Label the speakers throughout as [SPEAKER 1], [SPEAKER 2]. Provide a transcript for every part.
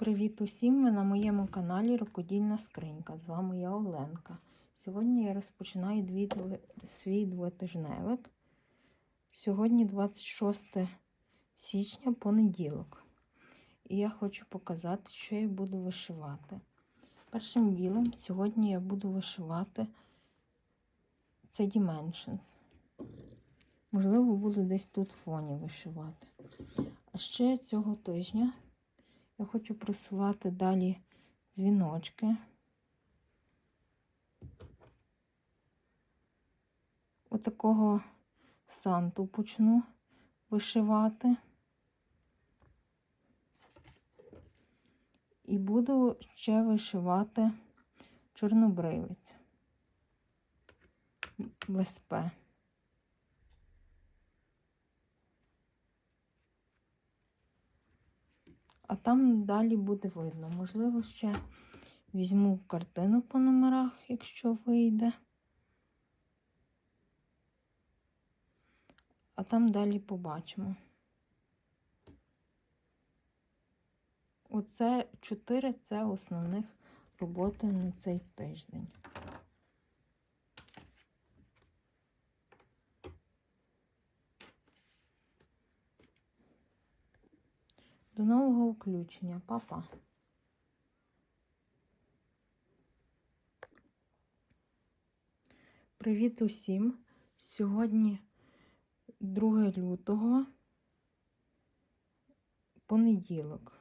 [SPEAKER 1] Привіт усім! Ви на моєму каналі Рукодільна Скринька. З вами я Оленка. Сьогодні я розпочинаю дві, свій двотижневик. Сьогодні 26 січня, понеділок. І я хочу показати, що я буду вишивати. Першим ділом сьогодні я буду вишивати це Dimensions. Можливо, буду десь тут в фоні вишивати. А ще цього тижня я хочу просувати далі дзвіночки. Отакого санту почну вишивати. І буду ще вишивати чорнобривець в СП. А там далі буде видно. Можливо, ще візьму картину по номерах, якщо вийде. А там далі побачимо. Оце чотири це основних роботи на цей тиждень. До нового включення, папа. Привіт усім! Сьогодні 2 лютого, понеділок.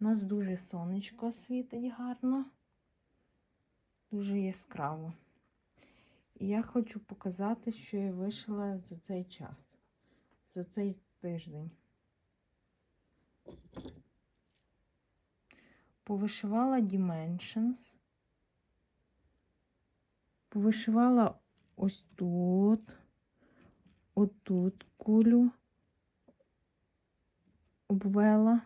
[SPEAKER 1] У нас дуже сонечко світить гарно, дуже яскраво. І я хочу показати, що я вишила за цей час, за цей тиждень. Повишивала Dimensions. Повишивала ось тут, отут кулю обвела.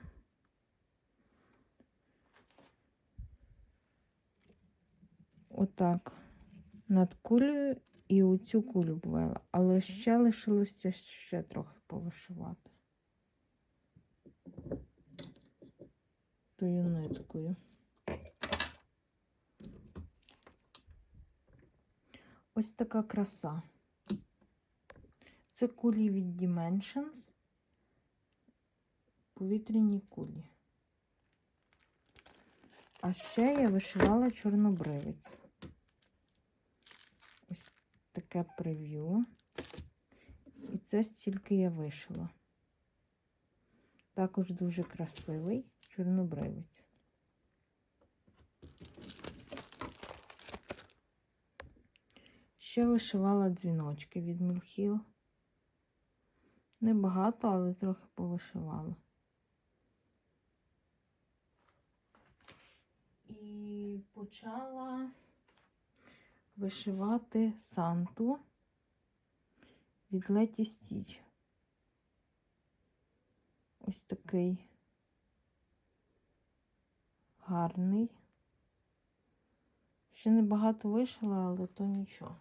[SPEAKER 1] Отак над кулею і оцю кулю обвела, але ще лишилося ще трохи повишивати. Тою ниткою. Ось така краса. Це кулі від Dimensions, повітряні кулі. А ще я вишивала чорнобривець. Ось таке прев'ю. І це стільки я вишила. Також дуже красивий чорнобривець. Ще вишивала дзвіночки від Мілхіл. Небагато, але трохи повишивала. І почала вишивати санту від Леті Стіч. Ось такий гарний. Ще небагато вишила, але то нічого.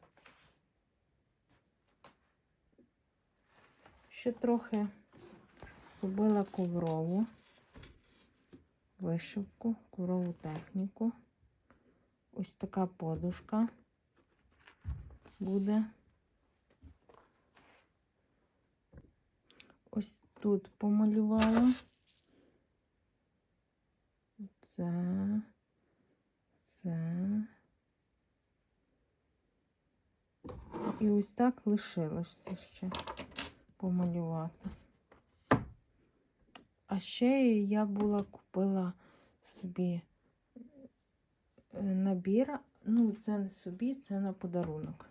[SPEAKER 1] Ще трохи робила коврову вишивку, коврову техніку. Ось така подушка буде. Ось тут помалювала. Це, це. І ось так лишилося ще помалювати. А ще я була купила собі е, набір, ну, це не собі, це на подарунок.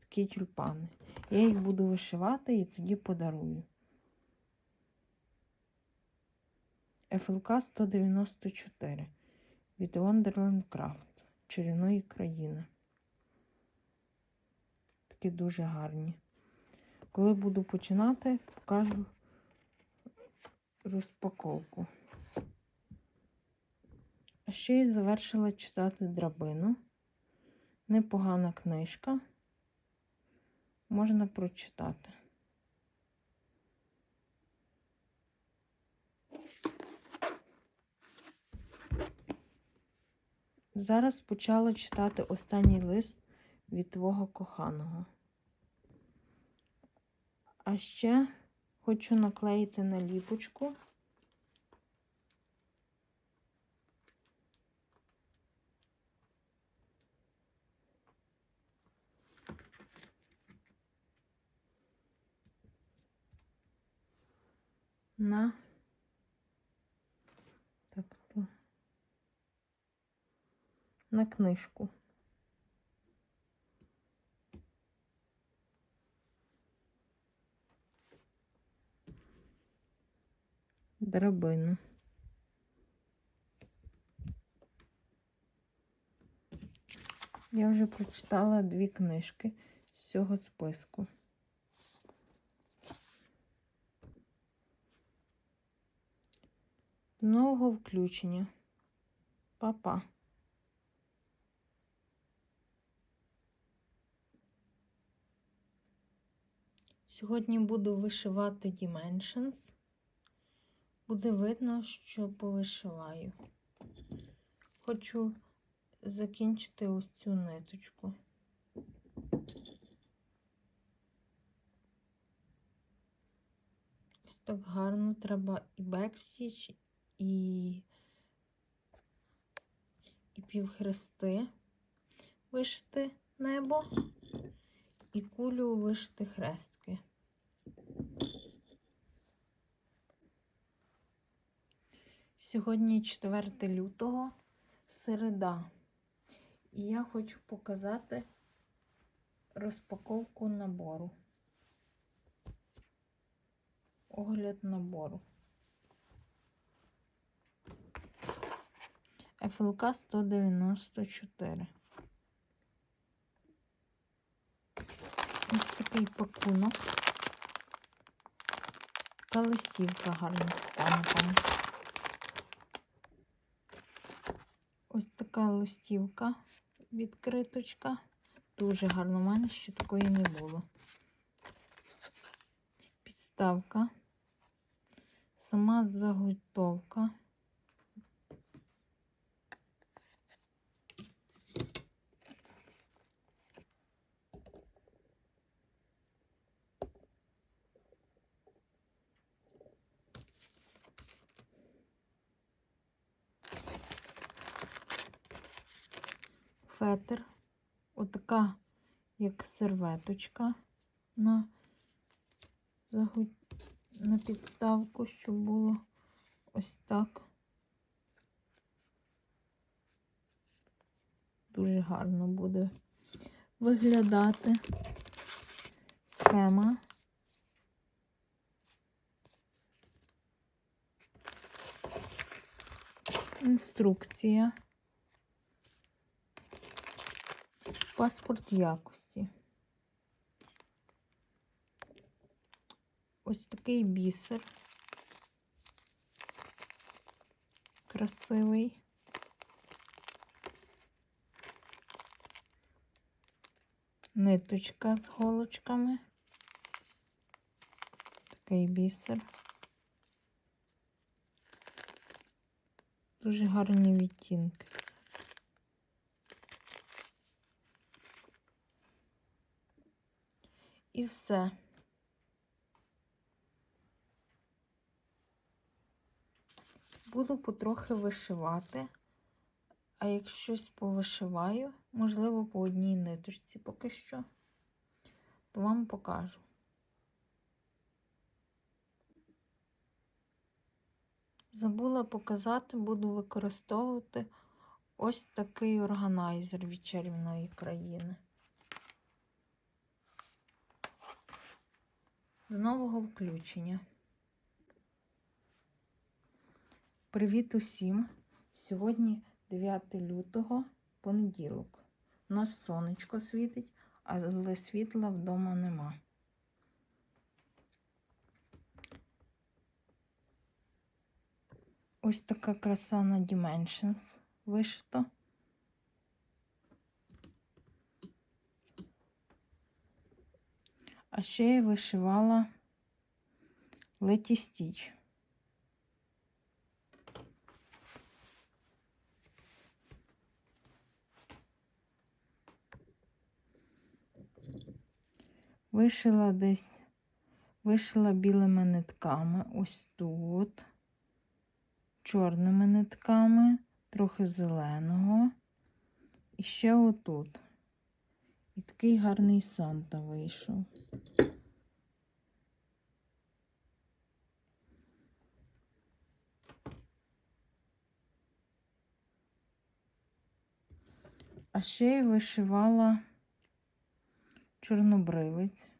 [SPEAKER 1] Такі тюльпани. Я їх буду вишивати і тоді подарую. ФЛК 194 від Wonderland Craft чарівної країни. Такі дуже гарні. Коли буду починати, покажу розпаковку. А ще й завершила читати драбину. Непогана книжка. Можна прочитати. Зараз почала читати останній лист від твого коханого. А ще хочу наклеїти наліпочку. На так, то- на книжку. Драбину. Я вже прочитала дві книжки з цього списку. Нового включення. Па-па. Сьогодні буду вишивати Dimensions. Буде видно, що повишиваю. Хочу закінчити ось цю ниточку. Ось так гарно треба і бекстіч, і, і півхрести вишити небо, і кулю вишити хрестки. Сьогодні 4 лютого, середа. І я хочу показати розпаковку набору. Огляд набору. ФЛК 194. Ось такий пакунок. Така листівка гарна з пам'ятами. Ось така листівка, відкриточка. Дуже гарно, у мене ще такої не було. Підставка, сама заготовка. Фетр, отака, як серветочка на, на підставку, щоб було ось так. Дуже гарно буде виглядати схема. Інструкція. Паспорт якості. Ось такий бісер. Красивий. Ниточка з голочками. Такий бісер. Дуже гарні відтінки. І все. Буду потрохи вишивати, а як щось повишиваю, можливо, по одній ниточці поки що, то вам покажу. Забула показати, буду використовувати ось такий органайзер від чарівної країни. До нового включення. Привіт усім! Сьогодні 9 лютого, понеділок. У нас сонечко світить, але світла вдома нема. Ось така краса на Dimensions вишито. а ще я вишивала леті стіч. Вишила десь, вишила білими нитками, ось тут, чорними нитками, трохи зеленого, і ще отут. І такий гарний Санта вийшов. А ще й вишивала чорнобривець.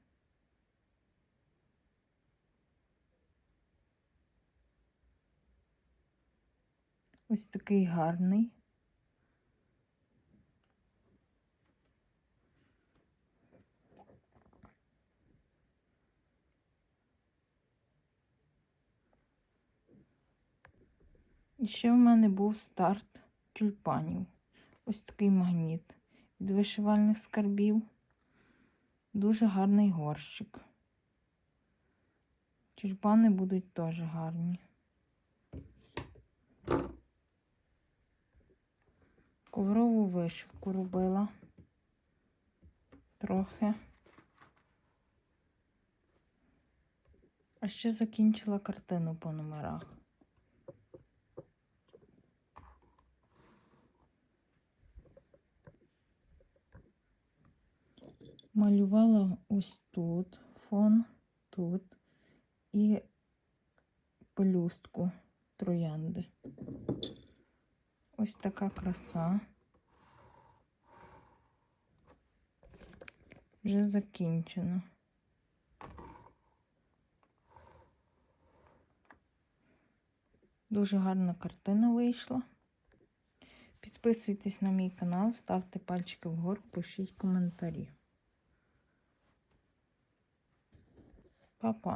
[SPEAKER 1] Ось такий гарний. І ще в мене був старт тюльпанів. Ось такий магніт від вишивальних скарбів. Дуже гарний горщик. Тюльпани будуть теж гарні. Коврову вишивку робила трохи. А ще закінчила картину по номерах. Малювала ось тут фон, тут і пелюстку троянди. Ось така краса. Вже закінчено. Дуже гарна картина вийшла. Підписуйтесь на мій канал, ставте пальчики вгору, пишіть коментарі. Па-па.